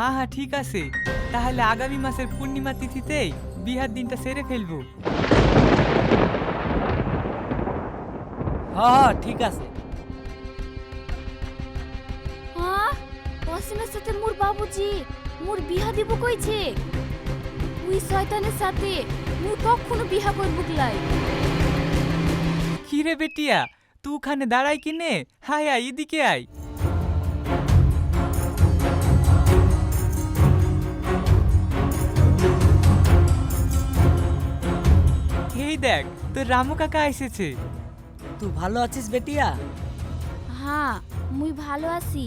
হ্যাঁ হ্যাঁ ঠিক আছে। তাহলে আগামী মাসের পূর্ণিমা তিথিতেই বিহার দিনটা সেরে ফেলব। হ্যাঁ ঠিক আছে। হ্যাঁ অসীমের সাথে মোর বাবুজি মোর বিহা দিব কইছে। ওই শয়তানের সাথে মোর কখনো বিহা করব লাই কি রে বেটিয়া তুই ওখানে দাঁড়াই কিনে? হায় আয় এদিকে আয়। এই দেখ তোর রামু কাকা এসেছে। তুই ভালো আছিস বেটিয়া? হ্যাঁ মুই ভালো আছি।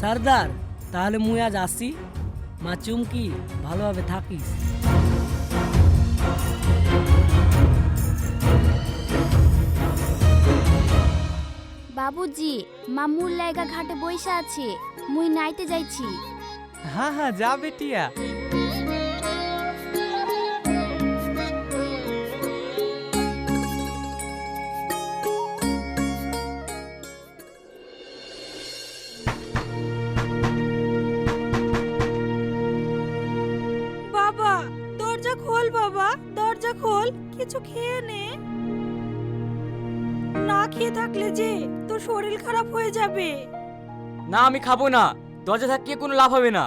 সর্দার তাহলে মুই আজ আসি। মা চুমকি ভালোভাবে থাকিস। বাবুজি মামুর লাইগা ঘাটে বইসা আছে মুই নাইতে যাইছি। হ্যাঁ হ্যাঁ যা বেটিয়া। যে তোর শরীর খারাপ হয়ে যাবে। না আমি খাব না। দরজা থাকিয়ে কোনো লাভ হবে না।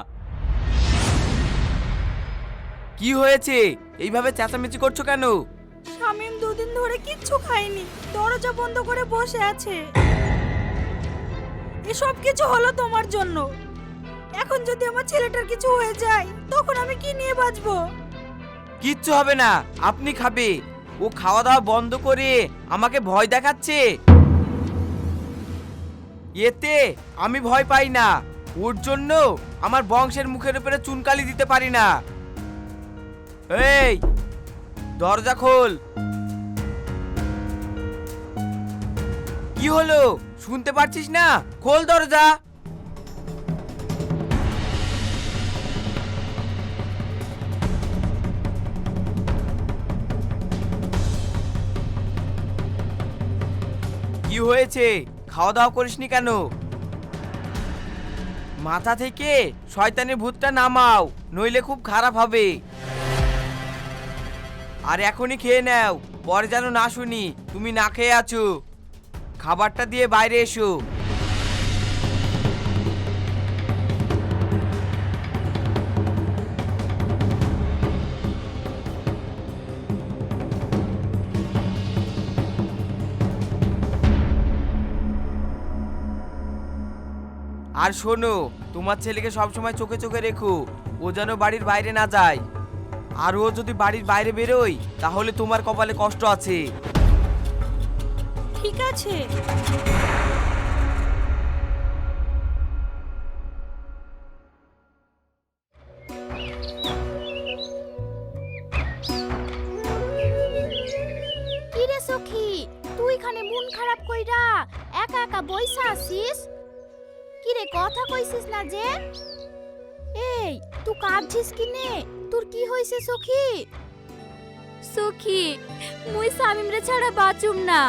কি হয়েছে? এইভাবে চেঁচামেচি করছ কেন? শামিম দুদিন ধরে কিচ্ছু খায়নি। দরজা বন্ধ করে বসে আছে। এসব কিছু হলো তোমার জন্য। এখন যদি আমার ছেলেটার কিছু হয়ে যায় তখন আমি কি নিয়ে বাঁচবো? কিচ্ছু হবে না। আপনি খাবে। ও খাওয়া দাওয়া বন্ধ করে আমাকে ভয় দেখাচ্ছে। এতে আমি ভয় পাই না। ওর জন্য আমার বংশের মুখের উপরে চুনকালি দিতে পারি না। এই, দরজা খোল। কি হলো? শুনতে পারছিস না? খোল দরজা। কি হয়েছে? খাওয়া দাওয়া করিসনি কেন? মাথা থেকে শয়তানের ভূতটা নামাও, নইলে খুব খারাপ হবে। আর এখনই খেয়ে নাও, পরে যেন না শুনি, তুমি না খেয়ে আছো। খাবারটা দিয়ে বাইরে এসো। আর শোনো তোমার ছেলেকে সবসময় চোখে চোখে রেখো ও যেন বাড়ির বাইরে না যায়। আর ও যদি বাড়ির বাইরে বেরোয় তাহলে তোমার কপালে কষ্ট আছে। ঠিক আছে। সখী তুই এখানে মন খারাপ কইরা একা একা বইসা আছিস? কি রে কথা কইছিস না যে? এই তুই কাঁদছিস কি নে তোর কি হইছে, সখী? সখী, মুই সামিম রে ছাড়া বাঁচুম না।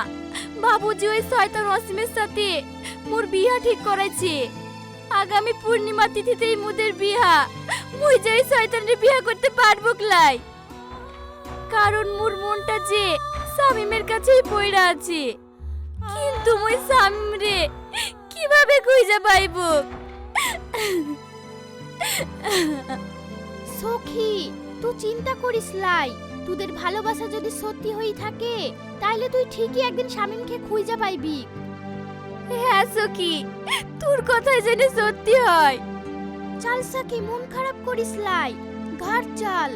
বাবুজি ওই শয়তান অসীমের সাথে মোর বিয়া ঠিক করাইছে। আগামী পূর্ণিমা তিথিতেই মুদের বিয়া। মুই যে ওই শয়তানরে বিয়া করতে পারব ক্লাই? কারণ মোর মনটা যে সামিমের কাছেই পড়ে আছে। কিন্তু মই সামিম রে কীভাবে খুঁজে পাইব? সখী তুই চিন্তা করিস লাই। তোদের ভালোবাসা যদি সত্যি হই থাকে তাইলে তুই ঠিকই একদিন স্বামীকে খুঁজে পাইবি। হ্যাঁ সখী তোর কথাই যেন সত্যি হয়। চাল সখী মন খারাপ করিস লাই। ঘর চাল।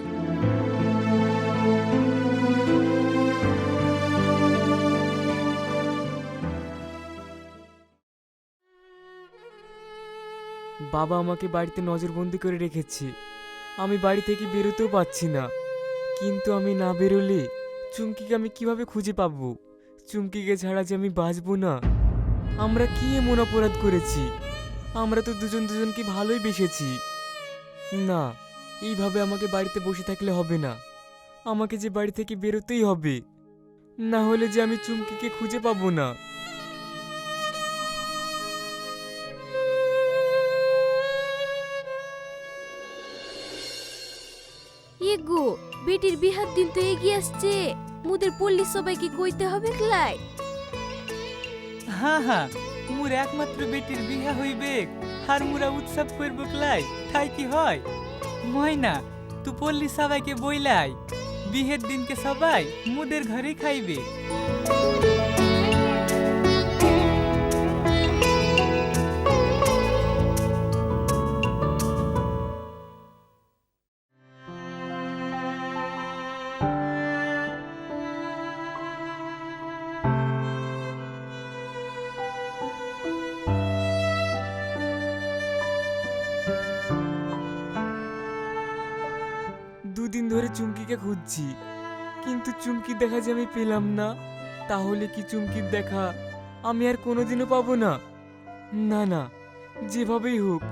বাবা আমাকে বাড়িতে নজরবন্দি করে রেখেছে। আমি বাড়ি থেকে বেরোতেও পাচ্ছি না। কিন্তু আমি না বেরোলে চুমকিকে আমি কীভাবে খুঁজে পাবো? চুমকিকে ছাড়া যে আমি বাঁচবো না। আমরা কি এমন অপরাধ করেছি? আমরা তো দুজন দুজনকে ভালোই বেসেছি। না, এইভাবে আমাকে বাড়িতে বসে থাকলে হবে না। আমাকে যে বাড়ি থেকে বেরোতেই হবে। না হলে যে আমি চুমকিকে খুঁজে পাবো না। এগো বেটির বিহার দিন তো এগিয়ে আসছে। মুদের পল্লী সবাইকে কইতে হবে ক্লাই হ্যাঁ হ্যাঁ মোর একমাত্র বেটির বিহা হইবে আর মুরা উৎসব করব ক্লাই তাই কি হয়? ময়না, তু পল্লী সবাইকে বইলাই, বিহের দিনকে সবাই মুদের ঘরে খাইবে। চুমকিকে খুঁজছি। কিন্তু চুমকির দেখা যে আমি পেলাম না, তাহলে কি চুমকির দেখা আমি আর কোনোদিনও পাবো না? না না, যেভাবেই হোক,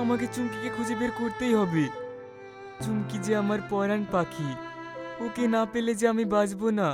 আমাকে চুমকিকে খুঁজে বের করতেই হবে। চুমকি যে আমার পরাণ পাখি, ওকে না পেলে যে আমি বাঁচবো না?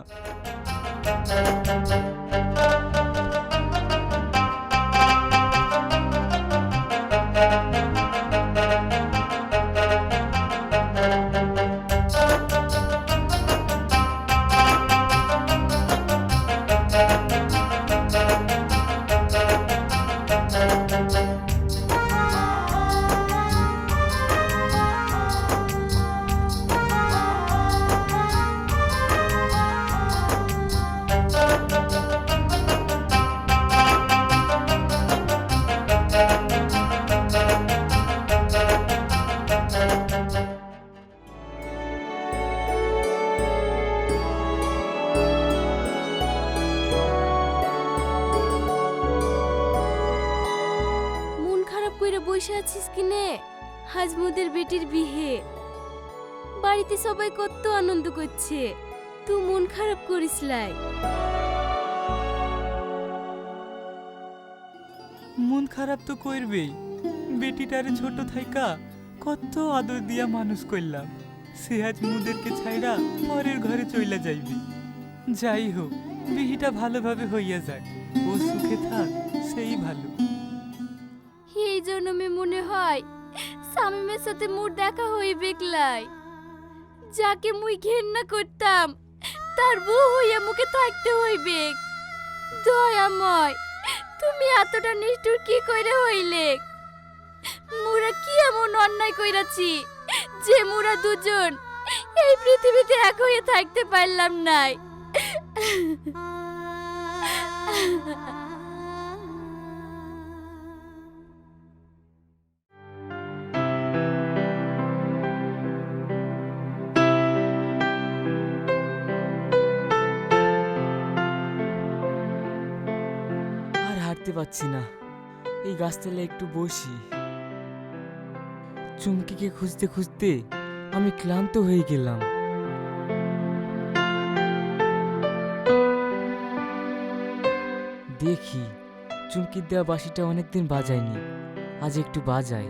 বসে আছিস কিনে? আজ বেটির বিহে বাড়িতে সবাই কত আনন্দ করছে। তুই মন খারাপ করিস লাই। মন খারাপ তো করবেই। বেটিটারে ছোট থাইকা কত আদর দিয়া মানুষ করলাম। সে আজ মুদেরকে ছাইরা পরের ঘরে চইলা যাইবি। যাই হোক, বিহিটা ভালোভাবে হইয়া যাক। ও সুখে থাক, সেই ভালো। জন্মে মনে হয় স্বামীমের সাথে মোর দেখা হইবে লাই যাকে মুই ঘেন্না করতাম, তার বউ হইয়া মুখে থাকতে হইবে দয়াময়, তুমি এতটা নিষ্ঠুর কি কইরে হইলে? মোরা কি এমন অন্যায় কইরাছি যে মোরা দুজন এই পৃথিবীতে এক হয়ে থাকতে পারলাম নাই? পারছি না। এই গাছতলায় একটু বসি। চুমকিকে খুঁজতে খুঁজতে আমি ক্লান্ত হয়ে গেলাম। দেখি চুমকির দেওয়া বাঁশিটা অনেকদিন বাজায়নি। আজ একটু বাজাই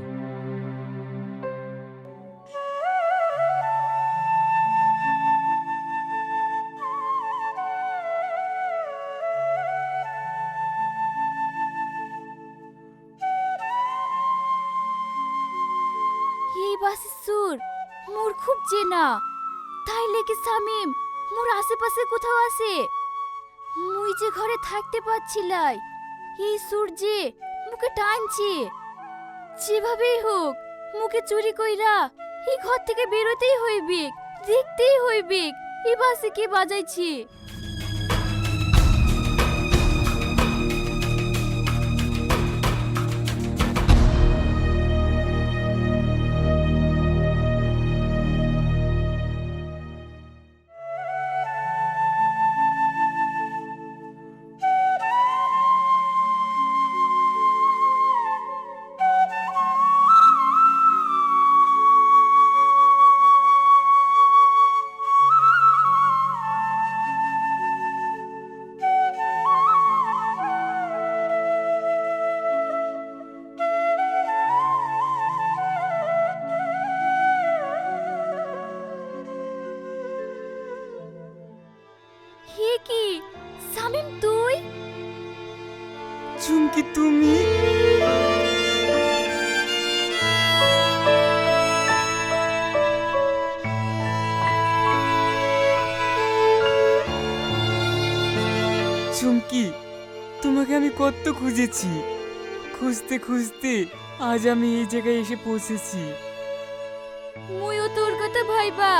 বাসের সুর। মোর খুব চেনা। তাই লেগে সামিম, মোর আশেপাশে কোথাও আছে? মুই যে ঘরে থাকতে পারছিলাই, এই যে মুখে টানছে। যেভাবেই হোক, মুখে চুরি কইরা এই ঘর থেকে বেরোতেই হইবে দেখতেই হইবে এই বাসে কে বাজাইছে? কি তুমি? চুমকি তোমাকে আমি কত খুঁজেছি। খুঁজতে খুঁজতে আজ আমি এই জায়গায় এসে পৌঁছেছি। ময়ও তোর কথা ভাইবা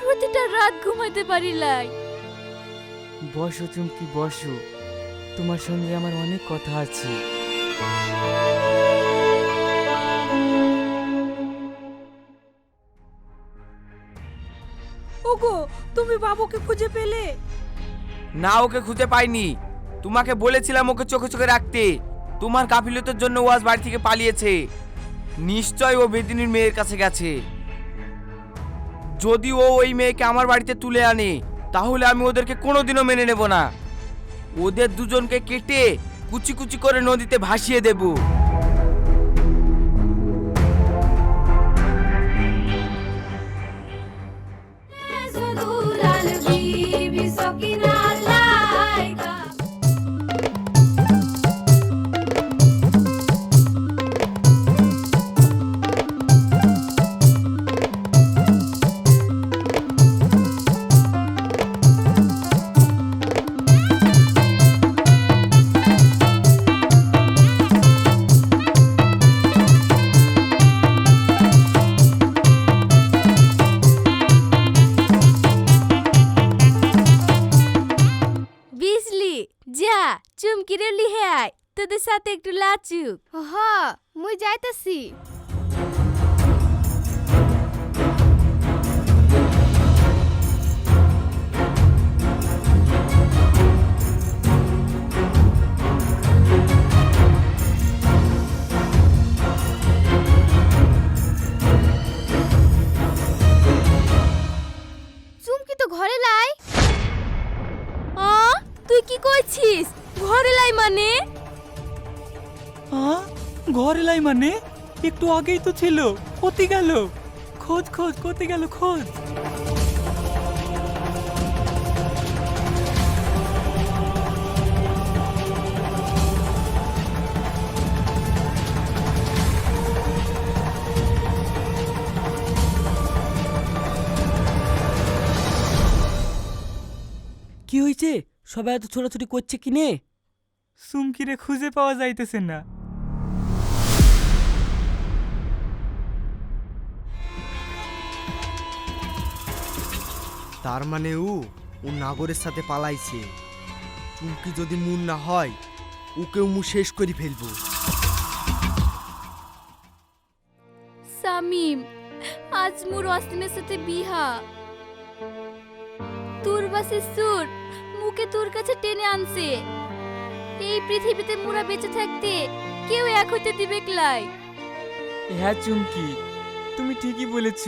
প্রতিটা রাত ঘুমাতে পারিলাই। বসো চুমকি বসো। তোমার সঙ্গে আমার অনেক কথা আছে। ওগো তুমি বাবুকে খুঁজে পেলে? না ওকে খুঁজে পাইনি। তোমাকে বলেছিলাম ওকে চোখে চোখে রাখতে। তোমার গাফিলতের জন্য ও আজ বাড়ি থেকে পালিয়েছে। নিশ্চয় ও বেদিনীর মেয়ের কাছে গেছে। যদি ও ওই মেয়েকে আমার বাড়িতে তুলে আনে তাহলে আমি ওদেরকে কোনোদিনও মেনে নেব না। ওদের দুজনকে কেটে কুচি কুচি করে নদীতে ভাসিয়ে দেবো। লিহে আয় তোদের সাথে একটু লাচুক। হ মুই যাইতাছি। ঘরে লাই। তুই কি কইছিস? ঘর এলাই মানে? একটু আগেই তো ছিল। কোথায় গেল। খোঁজ খোঁজ কোথায় গেল, খোঁজ। কি হয়েছে সবাই এত ছোটাছুটি করছে কি নে সুমকিরে খুঁজে পাওয়া যাইতেছে না। তার মানে ও ও নাগরের সাথে পালাইছে। চুমকি যদি মুন না হয় ওকেও মু শেষ করে ফেলব। সামিম আজ মোর অস্তিনের সাথে বিহা। তোর বাসে সুর মুখে তোর কাছে টেনে আনছে। এই পৃথিবীতে মোরা বেঁচে থাকতে কেউ এক হইতে দিবে ক্লাই। হ্যাঁ চুমকি তুমি ঠিকই বলেছ।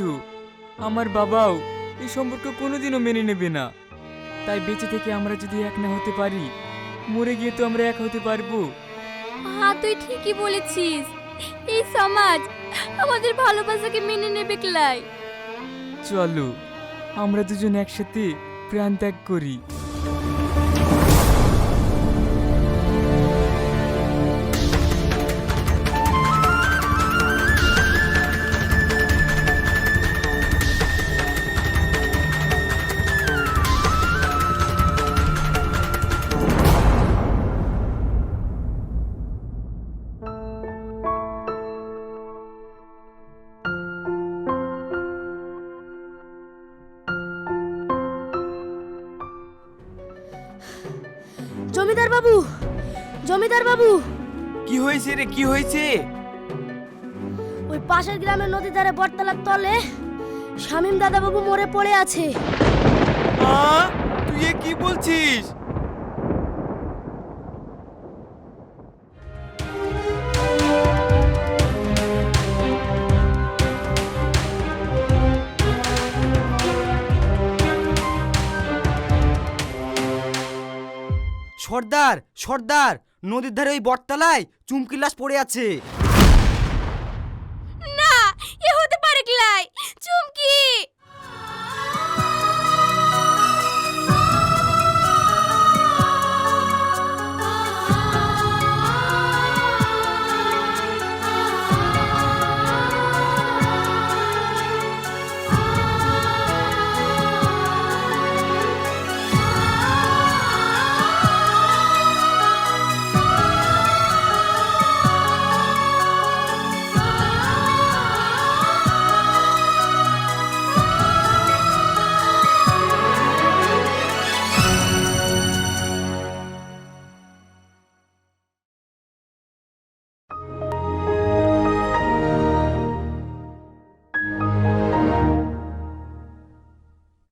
আমার বাবাও এই সম্পর্ক কোনোদিনও মেনে নেবে না। তাই বেঁচে থেকে আমরা যদি এক না হতে পারি মরে গিয়ে তো আমরা এক হতে পারব। হ্যাঁ তুই ঠিকই বলেছিস। এই সমাজ আমাদের ভালোবাসাকে মেনে নেবে ক্লাই চলো আমরা দুজন একসাথে প্রাণ ত্যাগ করি। জমিদার বাবু জমিদার বাবু। কি হয়েছে রে কি হয়েছে? ওই পাশের গ্রামের নদী ধারে বটতলার তলে শামিম দাদা বাবু মরে পড়ে আছে। আ? তুই এ কি বলছিস? সর্দার সর্দার, নদীর ধারে ওই বটতলায় চুমকি লাশ পড়ে আছে। না, এ হতে পারে কিলাই, চুমকি!